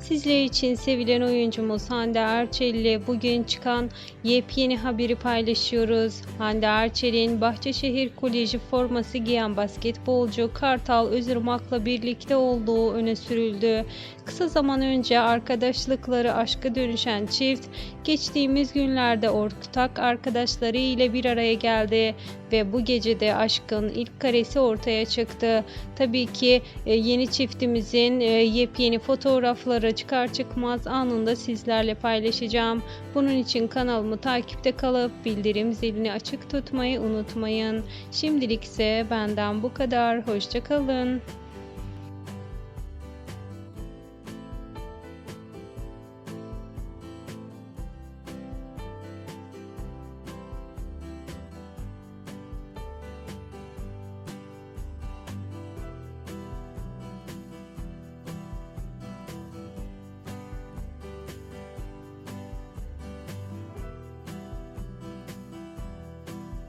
Sizler için sevilen oyuncumuz Hande Erçel ile bugün çıkan yepyeni haberi paylaşıyoruz. Hande Erçel'in Bahçeşehir Koleji forması giyen basketbolcu Kartal Özırmak'la birlikte olduğu öne sürüldü. Kısa zaman önce arkadaşlıkları aşka dönüşen çift geçtiğimiz günlerde ortak arkadaşları ile bir araya geldi ve bu gecede aşkın ilk karesi ortaya çıktı. Tabii ki e, yeni çiftimizin e, yepyeni fotoğrafları çıkar çıkmaz anında sizlerle paylaşacağım. Bunun için kanalımı takipte kalıp bildirim zilini açık tutmayı unutmayın. Şimdilik ise benden bu kadar. Hoşçakalın.